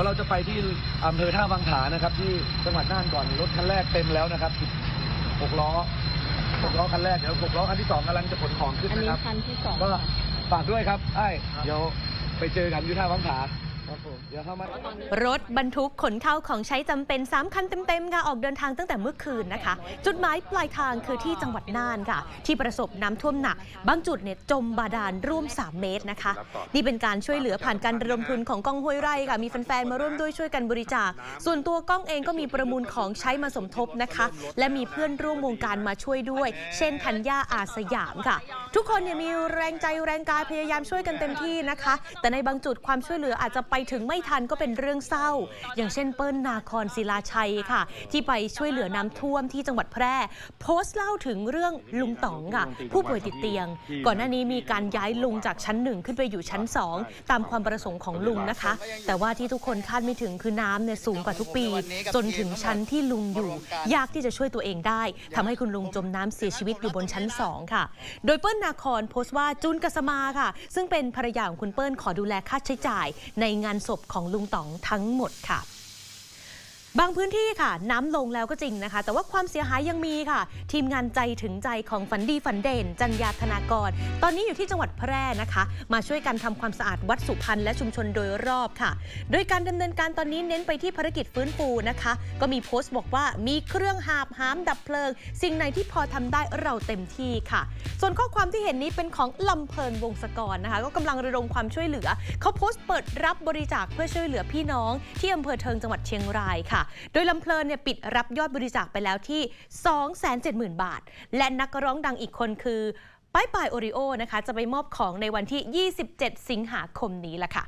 ยวเราจะไปที่อำเภอท่าบางผานะครับที่จังหวัดน่านก่อนรถคันแรกเต็มแล้วนะครับหกล้อหกล้อคันแรกเดี๋ยวหกล้อคันที่สองกำลังจะขนของขึ้นอันนะนี้ครับคันที่สองก็ค่ะฝากด้วยครับไอ้เดี๋ยวไปเจอกันที่ท่าบางผาค รับผมเดี๋ยวเข้ามารถบรรทุกขนข้าวของใช้จำเป็น 3 คันเต็มๆค่ะออกเดินทางตั้งแต่เมื่อคืนนะคะ จุดหมายปลายทางคือที่จังหวัดน่านค่ะ ที่ประสบน้ำท่วมหนัก บางจุดเนี่ยจมบาดาลร่วม 3 เมตรนะคะ นี่เป็นการช่วยเหลือผ่านการระดมทุนของกองห้วยไร่ค่ะ มีแฟนๆมาร่วมด้วยช่วยกันบริจาค ส่วนตัวก้องเองก็มีประมูลของใช้มาสมทบนะคะ และมีเพื่อนร่วมวงการมาช่วยด้วย เช่นธัญญาอาสยามค่ะ ทุกคนเนี่ยมีแรงใจแรงกายพยายามช่วยกันเต็มที่นะคะ แต่ในบางจุดความช่วยเหลืออาจจะไปถึงไม่ทันก็เป็นเรื่องเศร้า อย่างเช่นเปิ้ลนาคอนศิลาชัยค่ะ ที่ไปช่วยเหลือน้ำท่วมที่จังหวัดแพร่ โพสต์เล่าถึงเรื่องลุงต๋องค่ะ ผู้ป่วยติดเตียง ก่อนหน้านี้มีการย้ายลุงจากชั้นหนึ่งขึ้นไปอยู่ชั้นสองตามความประสงค์ของลุงนะคะ แต่ว่าที่ทุกคนคาดไม่ถึงคือน้ำเนี่ยสูงกว่าทุกปี จนถึงชั้นที่ลุงอยู่ ยากที่จะช่วยตัวเองได้ทำให้คุณลุงจมน้ำเสียชีวิตอยู่บนชั้น2ค่ะ โดยเปิ้ลนาคอนโพสต์ว่าจุนกัสมาค่ะ ซึ่งเป็นภรรยาของคุณเปิ้ลขอดูแลค่าใช้จ่ายในงานศพของลุงต๋องทั้งหมดค่ะ บางพื้นที่ค่ะ น้ำลงแล้วก็จริงนะคะ แต่ว่าความเสียหายยังมีค่ะ ทีมงานใจถึงใจของฝันดีฝันเด่น จัญญาธนากร ตอนนี้อยู่ที่จังหวัดแพร่นะคะ มาช่วยกันทำความสะอาดวัดสุพรรณและชุมชนโดยรอบค่ะ โดยการดำเนินการตอนนี้เน้นไปที่ภารกิจฟื้นฟูนะคะ ก็มีโพสต์บอกว่ามีเครื่องหาบหามดับเพลิง สิ่งไหนที่พอทำได้เราเต็มที่ค่ะ ส่วนข้อความที่เห็นนี้เป็นของลำเพลินวงศกรนะคะ ก็กำลังระดมความช่วยเหลือ เขาโพสต์เปิดรับบริจาคเพื่อช่วยเหลือพี่น้อง ที่อำเภอเทิงจังหวัดเชียงรายค่ะค่ะ โดยลำเพลินเนี่ยปิดรับยอดบริจาคไปแล้วที่ 270,000 บาท และนักร้องดังอีกคนคือป้ายปายโอริโอนะคะ จะไปมอบของในวันที่ 27 สิงหาคมนี้ละค่ะ